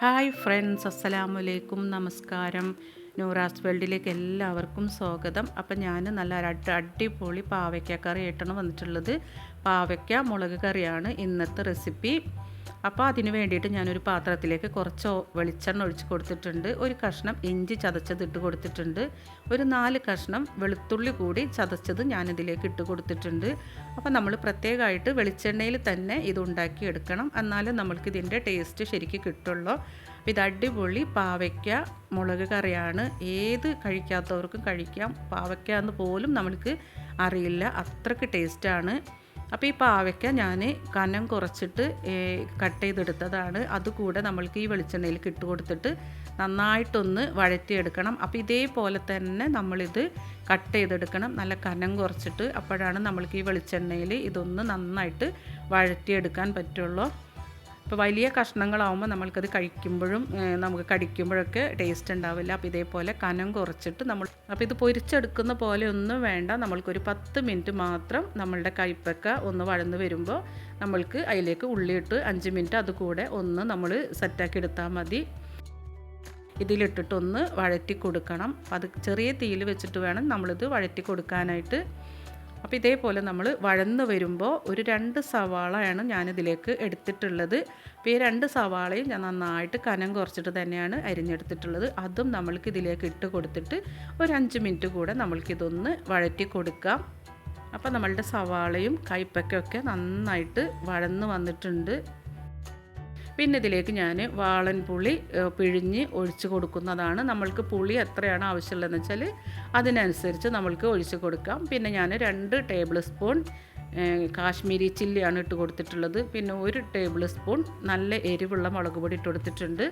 Hi friends അസ്സലാമലൈക്കും നമസ്കാരം. നൂറാസ് വേൾഡിലേക്ക് എല്ലാവർക്കും സ്വാഗതം. അപ്പം ഞാൻ നല്ല അടി അടിപൊളി പാവയ്ക്ക കറി ആയിട്ടാണ് വന്നിട്ടുള്ളത്. പാവയ്ക്ക മുളക് കറിയാണ് ഇന്നത്തെ റെസിപ്പി. അപ്പോൾ അതിന് വേണ്ടിയിട്ട് ഞാനൊരു പാത്രത്തിലേക്ക് കുറച്ച് വെളിച്ചെണ്ണ ഒഴിച്ച് കൊടുത്തിട്ടുണ്ട്. ഒരു കഷ്ണം ഇഞ്ചി ചതച്ചത് ഇട്ട് കൊടുത്തിട്ടുണ്ട്. ഒരു നാല് കഷ്ണം വെളുത്തുള്ളി കൂടി ചതച്ചത് ഞാനിതിലേക്ക് ഇട്ട് കൊടുത്തിട്ടുണ്ട്. അപ്പോൾ നമ്മൾ പ്രത്യേകമായിട്ട് വെളിച്ചെണ്ണയിൽ തന്നെ ഇത് ഉണ്ടാക്കിയെടുക്കണം. എന്നാലും നമ്മൾക്ക് ഇതിന്റെ ടേസ്റ്റ് ശരിക്കും കിട്ടുള്ളൂ. ഇത് അടിപൊളി പാവയ്ക്ക മുളക് കറിയാണ്. ഏത് കഴിക്കാത്തവർക്കും കഴിക്കാം. പാവയ്ക്ക എന്ന് പോലും നമ്മൾക്ക് അറിയില്ല. അത്രയ്ക്ക് ടേസ്റ്റാണ്. അപ്പോൾ ഈ പാവയ്ക്ക ഞാൻ കനം കുറച്ചിട്ട് കട്ട് ചെയ്തെടുത്തതാണ് അതുകൂടെ നമ്മൾക്ക് ഈ വെളിച്ചെണ്ണയിൽ ഇട്ട് കൊടുത്തിട്ട് നന്നായിട്ടൊന്ന് വഴറ്റിയെടുക്കണം. അപ്പോൾ ഇതേപോലെ തന്നെ നമ്മളിത് കട്ട് ചെയ്തെടുക്കണം നല്ല കനം കുറച്ചിട്ട് അപ്പോഴാണ് നമ്മൾക്ക് ഈ വെളിച്ചെണ്ണയിൽ ഇതൊന്ന് നന്നായിട്ട് വഴറ്റിയെടുക്കാൻ പറ്റുള്ളൂ. ഇപ്പോൾ വലിയ കഷ്ണങ്ങളാവുമ്പോൾ നമ്മൾക്കത് കഴിക്കുമ്പോഴും നമുക്ക് കടിക്കുമ്പോഴൊക്കെ ടേസ്റ്റ് ഉണ്ടാവില്ല. അപ്പോൾ ഇതേപോലെ കനം കുറച്ചിട്ട് നമ്മൾ അപ്പോൾ ഇത് പൊരിച്ചെടുക്കുന്ന പോലെ ഒന്നും വേണ്ട. നമ്മൾക്കൊരു പത്ത് മിനിറ്റ് മാത്രം നമ്മളുടെ കൈപ്പക്ക ഒന്ന് വഴന്ന് വരുമ്പോൾ നമ്മൾക്ക് അതിലേക്ക് ഉള്ളിയിട്ട് അഞ്ച് മിനിറ്റ് അതുകൂടെ ഒന്ന് നമ്മൾ സെറ്റാക്കി എടുത്താൽ മതി. ഇതിലിട്ടിട്ടൊന്ന് വഴറ്റി കൊടുക്കണം. അത് ചെറിയ തീയിൽ വെച്ചിട്ട് വേണം നമ്മളിത് വഴറ്റി കൊടുക്കാനായിട്ട്. അപ്പോൾ ഇതേപോലെ നമ്മൾ വഴന്ന് വരുമ്പോൾ ഒരു രണ്ട് സവാളയാണ് ഞാനിതിലേക്ക് എടുത്തിട്ടുള്ളത്. അപ്പോൾ ഈ രണ്ട് സവാളയും ഞാൻ നന്നായിട്ട് കനം കുറച്ചിട്ട് തന്നെയാണ് അരിഞ്ഞെടുത്തിട്ടുള്ളത്. അതും നമ്മൾക്ക് ഇതിലേക്ക് ഇട്ട് കൊടുത്തിട്ട് ഒരു അഞ്ച് മിനിറ്റ് കൂടെ നമ്മൾക്കിതൊന്ന് വഴറ്റി കൊടുക്കാം. അപ്പോൾ നമ്മളുടെ സവാളയും കയ്പ്പയ്ക്കൊക്കെ നന്നായിട്ട് വഴന്ന് വന്നിട്ടുണ്ട്. പിന്നെ ഇതിലേക്ക് ഞാൻ വാളൻ പുളി പിഴിഞ്ഞ് ഒഴിച്ച് കൊടുക്കുന്നതാണ്. നമ്മൾക്ക് പുളി എത്രയാണ് ആവശ്യമുള്ളതെന്ന് വെച്ചാൽ അതിനനുസരിച്ച് നമ്മൾക്ക് ഒഴിച്ച് കൊടുക്കാം. പിന്നെ ഞാൻ രണ്ട് ടേബിൾ സ്പൂൺ കാശ്മീരി ചില്ലിയാണ് ഇട്ട് കൊടുത്തിട്ടുള്ളത്. പിന്നെ ഒരു ടേബിൾ സ്പൂൺ നല്ല എരിവുള്ള മുളക് പൊടി ഇട്ട് കൊടുത്തിട്ടുണ്ട്.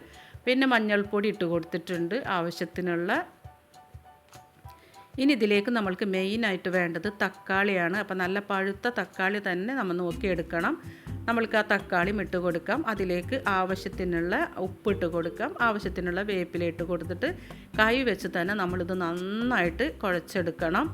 പിന്നെ മഞ്ഞൾപ്പൊടി ഇട്ട് കൊടുത്തിട്ടുണ്ട് ആവശ്യത്തിനുള്ള. ഇനി ഇതിലേക്ക് നമ്മൾക്ക് മെയിനായിട്ട് വേണ്ടത് തക്കാളിയാണ്. അപ്പോൾ നല്ല പഴുത്ത തക്കാളി തന്നെ നമ്മൾ നോക്കിയെടുക്കണം. നമ്മൾക്ക് ആ തക്കാളിയും ഇട്ട് കൊടുക്കാം. അതിലേക്ക് ആവശ്യത്തിനുള്ള ഉപ്പിട്ട് കൊടുക്കാം. ആവശ്യത്തിനുള്ള വേപ്പില ഇട്ട് കൊടുത്തിട്ട് കൈ വെച്ച് തന്നെ നമ്മളിത് നന്നായിട്ട് കുഴച്ചെടുക്കണം.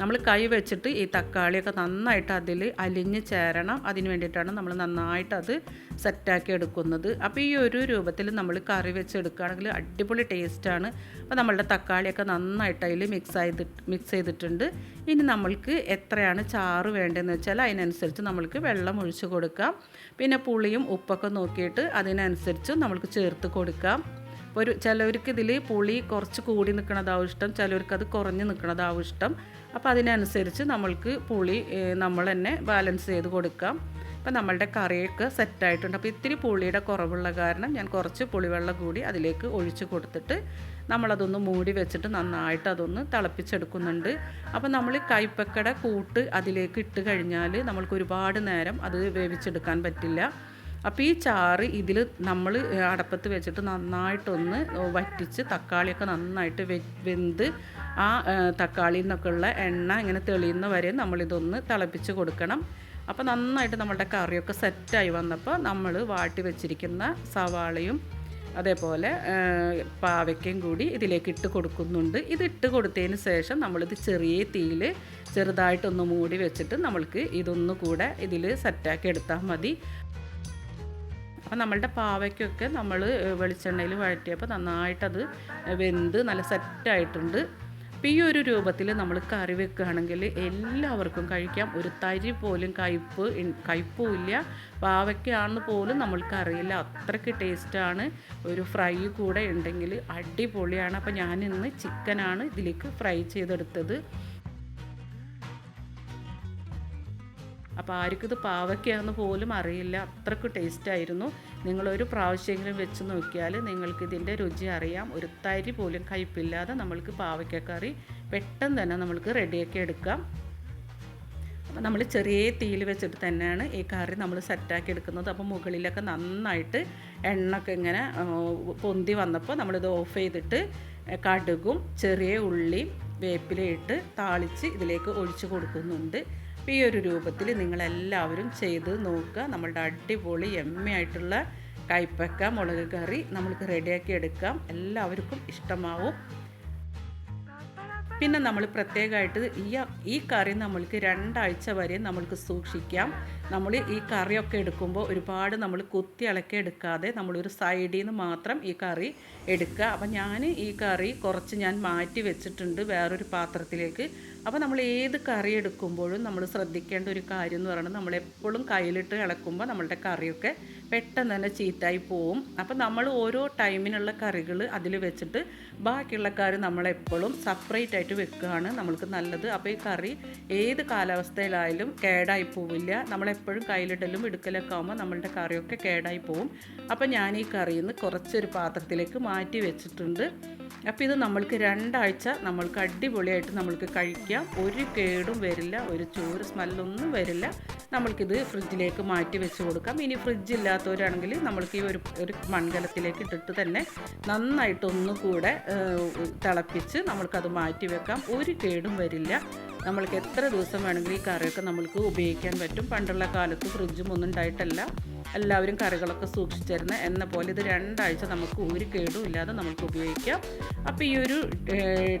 നമ്മൾ കൈ വെച്ചിട്ട് ഈ തക്കാളിയൊക്കെ നന്നായിട്ട് അതിൽ അലിഞ്ഞ് ചേരണം. അതിന് വേണ്ടിയിട്ടാണ് നമ്മൾ നന്നായിട്ട് അത് സെറ്റാക്കി എടുക്കുന്നത്. അപ്പോൾ ഈ ഒരു രൂപത്തിൽ നമ്മൾ കറി വെച്ചെടുക്കുകയാണെങ്കിൽ അടിപൊളി ടേസ്റ്റാണ് അപ്പോൾ നമ്മളുടെ തക്കാളിയൊക്കെ നന്നായിട്ട് അതിൽ മിക്സ് ചെയ്തിട്ട് മിക്സ് ചെയ്തിട്ടുണ്ട്. ഇനി നമ്മൾക്ക് എത്രയാണ് ചാറ് വേണ്ടതെന്ന് വെച്ചാൽ അതിനനുസരിച്ച് നമ്മൾക്ക് വെള്ളം ഒഴിച്ച് കൊടുക്കാം. പിന്നെ പുളിയും ഉപ്പൊക്കെ നോക്കിയിട്ട് അതിനനുസരിച്ച് നമ്മൾക്ക് ചേർത്ത് കൊടുക്കാം. അപ്പോൾ ഒരു ചിലവർക്ക് ഇതിൽ പുളി കുറച്ച് കൂടി നിൽക്കണതാവും ഇഷ്ടം ചിലവർക്ക് അത് കുറഞ്ഞ് നിൽക്കണതാവും ഇഷ്ടം. അപ്പോൾ അതിനനുസരിച്ച് നമ്മൾക്ക് പുളി നമ്മൾ തന്നെ ബാലൻസ് ചെയ്ത് കൊടുക്കാം. അപ്പോൾ നമ്മളുടെ കറിയൊക്കെ സെറ്റായിട്ടുണ്ട് അപ്പോൾ ഇത്തിരി പുളിയുടെ കുറവുള്ള കാരണം ഞാൻ കുറച്ച് പുളിവെള്ളം കൂടി അതിലേക്ക് ഒഴിച്ച് കൊടുത്തിട്ട് നമ്മളതൊന്ന് മൂടി വെച്ചിട്ട് നന്നായിട്ട് അതൊന്ന് തിളപ്പിച്ചെടുക്കുന്നുണ്ട്. അപ്പോൾ നമ്മൾ കൈപ്പക്കട കൂട്ട് അതിലേക്ക് ഇട്ട് കഴിഞ്ഞാൽ നമ്മൾക്ക് ഒരുപാട് നേരം അത് വേവിച്ചെടുക്കാൻ പറ്റില്ല. അപ്പോൾ ഈ ചാറ് ഇതിൽ നമ്മൾ അടപ്പത്ത് വെച്ചിട്ട് നന്നായിട്ടൊന്ന് വറ്റിച്ച് തക്കാളിയൊക്കെ നന്നായിട്ട് വെന്ത് ആ തക്കാളിയിൽ നിന്നൊക്കെയുള്ള എണ്ണ ഇങ്ങനെ തെളിയുന്ന വരെ നമ്മളിതൊന്ന് തിളപ്പിച്ച് കൊടുക്കണം. അപ്പോൾ നന്നായിട്ട് നമ്മളുടെ കറിയൊക്കെ സെറ്റായി വന്നപ്പോൾ നമ്മൾ വാട്ടി വെച്ചിരിക്കുന്ന സവാളയും അതേപോലെ പാവയ്ക്കയും കൂടി ഇതിലേക്ക് ഇട്ട് കൊടുക്കുന്നുണ്ട്. ഇത് ഇട്ട് കൊടുത്തതിന് ശേഷം നമ്മളിത് ചെറിയ തീയിൽ ചെറുതായിട്ടൊന്ന് മൂടി വെച്ചിട്ട് നമ്മൾക്ക് ഇതൊന്നുകൂടെ ഇതിൽ സെറ്റാക്കി എടുത്താൽ മതി. അപ്പം നമ്മളുടെ പാവയ്ക്കൊക്കെ നമ്മൾ വെളിച്ചെണ്ണയിൽ വഴറ്റിയപ്പോൾ നന്നായിട്ടത് വെന്ത് നല്ല സെറ്റായിട്ടുണ്ട്. അപ്പോൾ ഈ ഒരു രൂപത്തിൽ നമ്മൾ കറി വെക്കുകയാണെങ്കിൽ എല്ലാവർക്കും കഴിക്കാം. ഒരു തരി പോലും കയ്പ്പ് കയ്പ്പും ഇല്ല പാവയ്ക്കാണെന്ന് പോലും നമ്മൾക്ക് അറിയില്ല. അത്രയ്ക്ക് ടേസ്റ്റാണ്. ഒരു ഫ്രൈ കൂടെ ഉണ്ടെങ്കിൽ അടിപൊളിയാണ്. അപ്പോൾ ഞാനിന്ന് ചിക്കനാണ് ഇതിലേക്ക് ഫ്രൈ ചെയ്തെടുത്തത്. അപ്പോൾ ആർക്കും ഇത് പാവയ്ക്കാന്ന് പോലും അറിയില്ല. അത്രയ്ക്ക് ടേസ്റ്റായിരുന്നു നിങ്ങളൊരു പ്രാവശ്യമെങ്കിലും വെച്ച് നോക്കിയാൽ നിങ്ങൾക്ക് ഇതിന്റെ രുചി അറിയാം. ഒരു തരി പോലും കയ്പില്ലാതെ നമ്മൾക്ക് പാവയ്ക്കക്കറി പെട്ടെന്ന് തന്നെ നമ്മൾക്ക് റെഡിയാക്കി എടുക്കാം. അപ്പോൾ നമ്മൾ ചെറിയ തീയിൽ വെച്ചിട്ട് തന്നെയാണ് ഈ കറി നമ്മൾ സെറ്റാക്കി എടുക്കുന്നത്. അപ്പോൾ മുകളിലൊക്കെ നന്നായിട്ട് എണ്ണൊക്കെ ഇങ്ങനെ പൊന്തി വന്നപ്പോൾ നമ്മളിത് ഓഫ് ചെയ്തിട്ട് കടുകും ചെറിയ ഉള്ളിയും വേപ്പിലയിട്ട് താളിച്ച് ഇതിലേക്ക് ഒഴിച്ചു കൊടുക്കുന്നുണ്ട്. ഈ ഒരു രൂപത്തിൽ നിങ്ങളെല്ലാവരും ചെയ്ത് നോക്കുക. നമ്മളുടെ അടിപൊളി എമ്മയായിട്ടുള്ള കൈപ്പക്ക മുളക് കറി നമ്മൾക്ക് റെഡിയാക്കി എടുക്കാം. എല്ലാവർക്കും ഇഷ്ടമാവും. പിന്നെ നമ്മൾ പ്രത്യേകമായിട്ട് ഈ ഈ കറി നമ്മൾക്ക് രണ്ടാഴ്ച വരെ നമ്മൾക്ക് സൂക്ഷിക്കാം. നമ്മൾ ഈ കറിയൊക്കെ എടുക്കുമ്പോൾ ഒരുപാട് നമ്മൾ കുത്തി ഇളക്കി എടുക്കാതെ നമ്മളൊരു സൈഡിൽ നിന്ന് മാത്രം ഈ കറി എടുക്കുക. അപ്പം ഞാൻ ഈ കറി കുറച്ച് ഞാൻ മാറ്റി വെച്ചിട്ടുണ്ട് വേറൊരു പാത്രത്തിലേക്ക്. അപ്പോൾ നമ്മൾ ഏത് കറി എടുക്കുമ്പോഴും നമ്മൾ ശ്രദ്ധിക്കേണ്ട ഒരു കാര്യം എന്ന് പറയുന്നത് നമ്മളെപ്പോഴും കയ്യിലിട്ട് ഇളക്കുമ്പോൾ നമ്മളുടെ കറിയൊക്കെ പെട്ടെന്ന് തന്നെ ചീത്തായി പോവും. അപ്പോൾ നമ്മൾ ഓരോ ടൈമിനുള്ള കറികൾ അതിൽ വെച്ചിട്ട് ബാക്കിയുള്ള കറി നമ്മളെപ്പോഴും സെപ്പറേറ്റ് ആയിട്ട് വെക്കുകയാണ് നമ്മൾക്ക് നല്ലത്. അപ്പോൾ ഈ കറി ഏത് കാലാവസ്ഥയിലായാലും കേടായി പോവില്ല. നമ്മളെപ്പോഴും കയ്യിലിടലും എടുക്കലൊക്കെ ആകുമ്പോൾ നമ്മളുടെ കറിയൊക്കെ കേടായി പോവും. അപ്പോൾ ഞാൻ ഈ കറിയിൽ നിന്ന് കുറച്ചൊരു പാത്രത്തിലേക്ക് മാറ്റി വെച്ചിട്ടുണ്ട്. അപ്പോൾ ഇത് നമ്മൾക്ക് രണ്ടാഴ്ച നമ്മൾക്ക് അടിപൊളിയായിട്ട് നമ്മൾക്ക് കഴിക്കാം. ഒരു കേടും വരില്ല ഒരു ചോറ് സ്മെല്ലൊന്നും വരില്ല. നമ്മൾക്കിത് ഫ്രിഡ്ജിലേക്ക് മാറ്റി വെച്ച് കൊടുക്കാം. ഇനി ഫ്രിഡ്ജ് ഇല്ലാത്തവരാണെങ്കിൽ നമ്മൾക്ക് ഈ ഒരു ഒരു മൺകലത്തിലേക്ക് ഇട്ടിട്ട് തന്നെ നന്നായിട്ടൊന്നുകൂടെ തിളപ്പിച്ച് നമ്മൾക്കത് മാറ്റി വെക്കാം. ഒരു കേടും വരില്ല. നമ്മൾക്ക് എത്ര ദിവസം വേണമെങ്കിലും ഈ കറിയൊക്കെ നമ്മൾക്ക് ഉപയോഗിക്കാൻ പറ്റും. പണ്ടുള്ള കാലത്ത് ഫ്രിഡ്ജും ഒന്നും ഉണ്ടായിട്ടല്ല. എല്ലാവരും കറികളൊക്കെ സൂക്ഷിച്ചിരുന്ന. എന്ന പോലെ ഇത് രണ്ടാഴ്ച നമുക്ക് ഒരു കേടും ഇല്ലാതെ നമുക്ക് ഉപയോഗിക്കാം. അപ്പോൾ ഈ ഒരു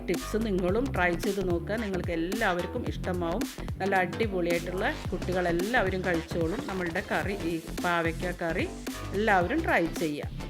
ടിപ്സ് നിങ്ങളും ട്രൈ ചെയ്ത് നോക്കുക. നിങ്ങൾക്ക് എല്ലാവർക്കും ഇഷ്ടമാവും. നല്ല അടിപൊളിയായിട്ടുള്ള കുട്ടികളെല്ലാവരും കഴിച്ചോളും. നമ്മളുടെ കറി ഈ പാവയ്ക്ക കറി എല്ലാവരും ട്രൈ ചെയ്യുക.